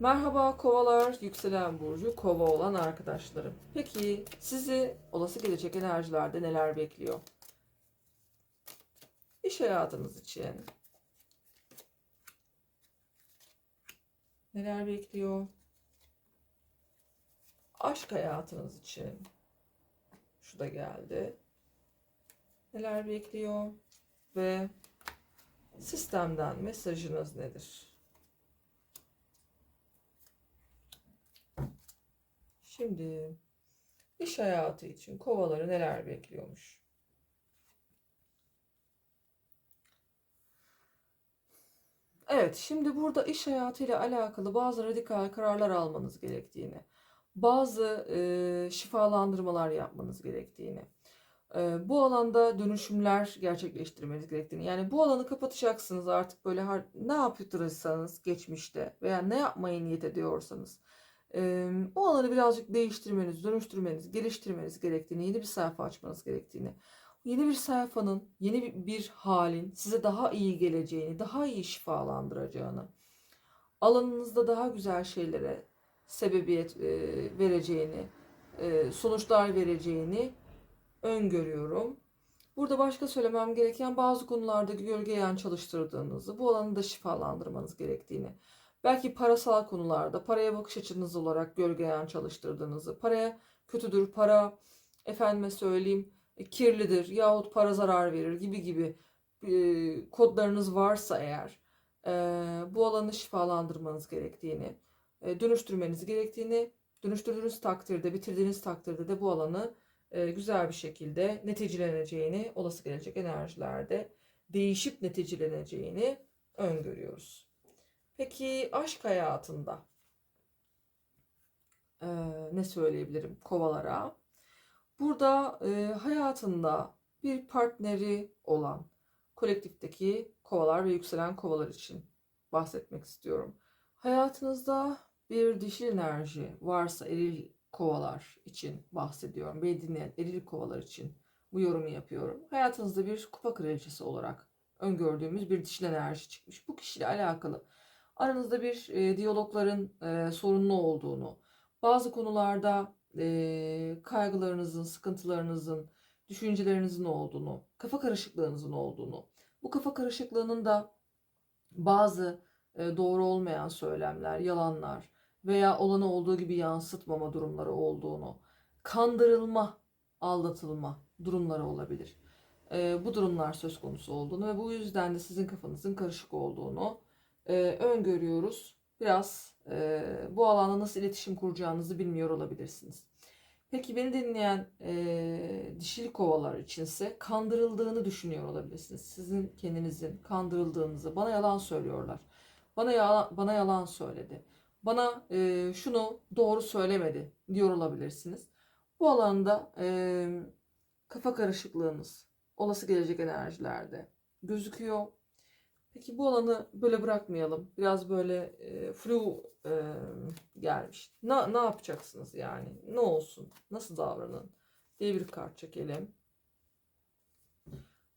Merhaba kovalar, yükselen burcu kova olan arkadaşlarım. Peki sizi olası gelecek enerjilerde neler bekliyor? İş hayatınız için neler bekliyor? Aşk hayatınız için şu da geldi. Neler bekliyor? Ve sistemden mesajınız nedir? Şimdi iş hayatı için kovaları neler bekliyormuş? Evet, şimdi burada iş hayatıyla alakalı bazı radikal kararlar almanız gerektiğini, bazı e, şifalandırmalar yapmanız gerektiğini, e, bu alanda dönüşümler gerçekleştirmeniz gerektiğini, yani bu alanı kapatacaksınız artık böyle har- ne yapıyorsanız geçmişte veya ne yapmayı niyet ediyorsanız o alanı birazcık değiştirmeniz, dönüştürmeniz, geliştirmeniz gerektiğini, yeni bir sayfa açmanız gerektiğini, yeni bir sayfanın, yeni bir, halin size daha iyi geleceğini, daha iyi şifalandıracağını, alanınızda daha güzel şeylere sebebiyet vereceğini, sonuçlar vereceğini öngörüyorum. Burada başka söylemem gereken bazı konularda gölge yan çalıştırdığınızı, bu alanı da şifalandırmanız gerektiğini, belki parasal konularda paraya bakış açınız olarak gölge yan çalıştırdığınızı, paraya kötüdür, para efendime söyleyeyim e, kirlidir yahut para zarar verir gibi gibi e, kodlarınız varsa eğer e, bu alanı şifalandırmanız gerektiğini, e, dönüştürmeniz gerektiğini, dönüştürdüğünüz takdirde, bitirdiğiniz takdirde de bu alanı e, güzel bir şekilde neticeleneceğini, olası gelecek enerjilerde değişip neticeleneceğini öngörüyoruz. Peki aşk hayatında e, ne söyleyebilirim kovalara? Burada e, hayatında bir partneri olan kolektifteki kovalar ve yükselen kovalar için bahsetmek istiyorum. Hayatınızda bir dişil enerji varsa eril kovalar için bahsediyorum. Beni dinleyen eril kovalar için bu yorumu yapıyorum. Hayatınızda bir kupa kraliçesi olarak öngördüğümüz bir dişil enerji çıkmış. Bu kişiyle alakalı aranızda bir e, diyalogların e, sorunlu olduğunu, bazı konularda e, kaygılarınızın, sıkıntılarınızın, düşüncelerinizin olduğunu, kafa karışıklığınızın olduğunu, bu kafa karışıklığının da bazı e, doğru olmayan söylemler, yalanlar veya olanı olduğu gibi yansıtmama durumları olduğunu, kandırılma, aldatılma durumları olabilir. E, bu durumlar söz konusu olduğunu ve bu yüzden de sizin kafanızın karışık olduğunu e, öngörüyoruz. Biraz e, bu alanda nasıl iletişim kuracağınızı bilmiyor olabilirsiniz. Peki beni dinleyen e, dişil kovalar içinse kandırıldığını düşünüyor olabilirsiniz. Sizin kendinizin kandırıldığınızı, bana yalan söylüyorlar. Bana yalan, bana yalan söyledi. Bana e, şunu doğru söylemedi diyor olabilirsiniz. Bu alanda e, kafa karışıklığınız olası gelecek enerjilerde gözüküyor. Peki bu alanı böyle bırakmayalım. Biraz böyle e, flu e, gelmiş. Ne, ne yapacaksınız yani? Ne olsun? Nasıl davranın? diye bir kart çekelim.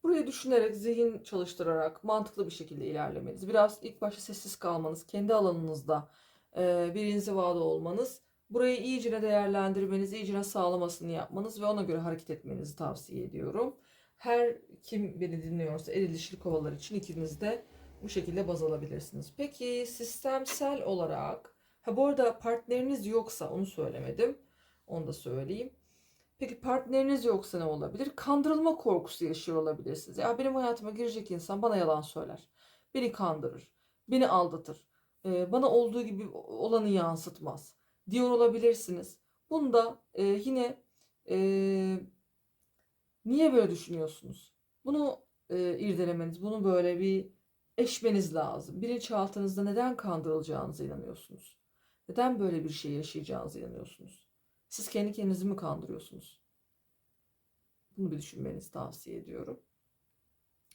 Burayı düşünerek, zihin çalıştırarak mantıklı bir şekilde ilerlemeniz. Biraz ilk başta sessiz kalmanız, kendi alanınızda e, bir inzivada olmanız. Burayı iyicene değerlendirmeniz, iyicene sağlamasını yapmanız ve ona göre hareket etmenizi tavsiye ediyorum. Her kim beni dinliyorsa eril dişil kovalar için ikiniz de bu şekilde baz alabilirsiniz. Peki sistemsel olarak ha bu arada partneriniz yoksa onu söylemedim. Onu da söyleyeyim. Peki partneriniz yoksa ne olabilir? Kandırılma korkusu yaşıyor olabilirsiniz. Ya benim hayatıma girecek insan bana yalan söyler. Beni kandırır. Beni aldatır. Bana olduğu gibi olanı yansıtmaz. Diyor olabilirsiniz. Bunda yine niye böyle düşünüyorsunuz? Bunu e, irdelemeniz, bunu böyle bir eşmeniz lazım. Bilinçaltınızda neden kandırılacağınıza inanıyorsunuz? Neden böyle bir şey yaşayacağınıza inanıyorsunuz? Siz kendi kendinizi mi kandırıyorsunuz? Bunu bir düşünmenizi tavsiye ediyorum.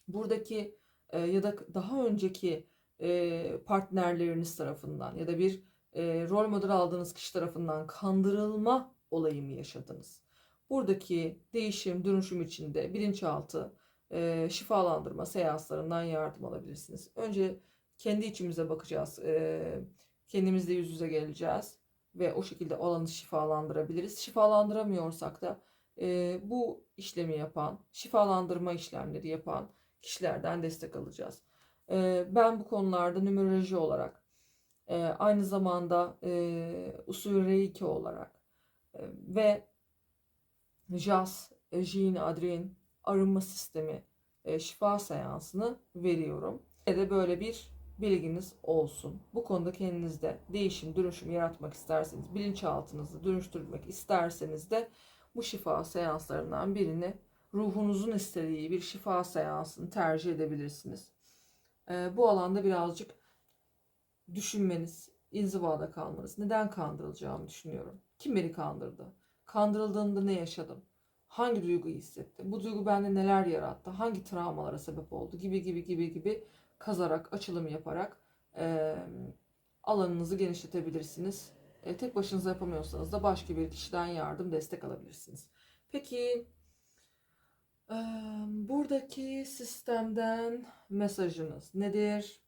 Buradaki e, ya da daha önceki e, partnerleriniz tarafından ya da bir e, rol model aldığınız kişi tarafından kandırılma olayı mı yaşadınız? Buradaki değişim, dönüşüm içinde bilinçaltı, e, şifalandırma seanslarından yardım alabilirsiniz. Önce kendi içimize bakacağız. E, kendimizle yüz yüze geleceğiz ve o şekilde o alanı şifalandırabiliriz. Şifalandıramıyorsak da e, bu işlemi yapan, şifalandırma işlemleri yapan kişilerden destek alacağız. E, ben bu konularda numeroloji olarak, e, aynı zamanda e, usul reiki olarak e, ve JAS, e, Jin, Adrin arınma sistemi e, şifa seansını veriyorum. Ve de böyle bir bilginiz olsun. Bu konuda kendinizde değişim, dönüşüm yaratmak isterseniz, bilinçaltınızı dönüştürmek isterseniz de bu şifa seanslarından birini ruhunuzun istediği bir şifa seansını tercih edebilirsiniz. Ee, bu alanda birazcık düşünmeniz, inzivada kalmanız. Neden kandırılacağımı düşünüyorum. Kim beni kandırdı? Kandırıldığımda ne yaşadım? Hangi duyguyu hissettim? Bu duygu bende neler yarattı? Hangi travmalara sebep oldu? Gibi gibi gibi gibi kazarak, açılım yaparak e, alanınızı genişletebilirsiniz. E, tek başınıza yapamıyorsanız da başka bir kişiden yardım, destek alabilirsiniz. Peki e, buradaki sistemden mesajınız nedir?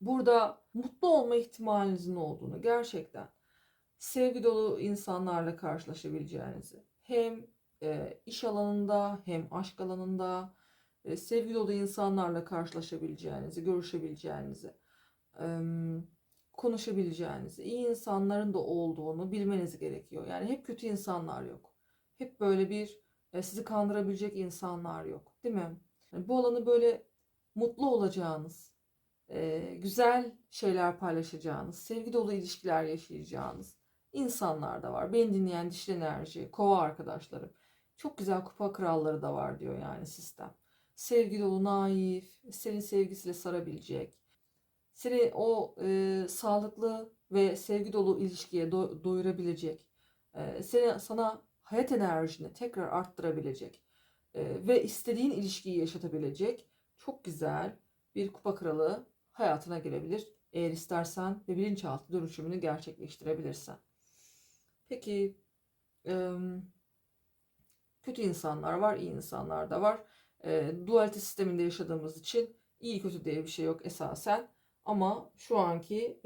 Burada mutlu olma ihtimalinizin olduğunu gerçekten sevgi dolu insanlarla karşılaşabileceğinizi hem e, iş alanında hem aşk alanında e, sevgi dolu insanlarla karşılaşabileceğinizi, görüşebileceğinizi, e, konuşabileceğinizi, iyi insanların da olduğunu bilmeniz gerekiyor. Yani hep kötü insanlar yok. Hep böyle bir e, sizi kandırabilecek insanlar yok. Değil mi? Yani bu alanı böyle mutlu olacağınız, e, güzel şeyler paylaşacağınız, sevgi dolu ilişkiler yaşayacağınız insanlar da var. Beni dinleyen dişli enerji, kova arkadaşlarım. Çok güzel kupa kralları da var diyor yani sistem. Sevgi dolu, naif, senin sevgisiyle sarabilecek, seni o e, sağlıklı ve sevgi dolu ilişkiye do- doyurabilecek, e, seni sana hayat enerjini tekrar arttırabilecek e, ve istediğin ilişkiyi yaşatabilecek çok güzel bir kupa kralı hayatına girebilir. Eğer istersen ve bilinçaltı dönüşümünü gerçekleştirebilirsen. Peki kötü insanlar var, iyi insanlar da var. Dualite sisteminde yaşadığımız için iyi kötü diye bir şey yok esasen. Ama şu anki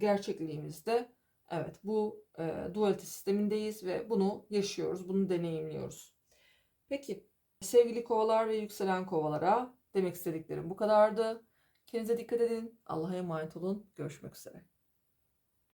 gerçekliğimizde evet bu dualite sistemindeyiz ve bunu yaşıyoruz, bunu deneyimliyoruz. Peki sevgili kovalar ve yükselen kovalara demek istediklerim bu kadardı. Kendinize dikkat edin. Allah'a emanet olun. Görüşmek üzere.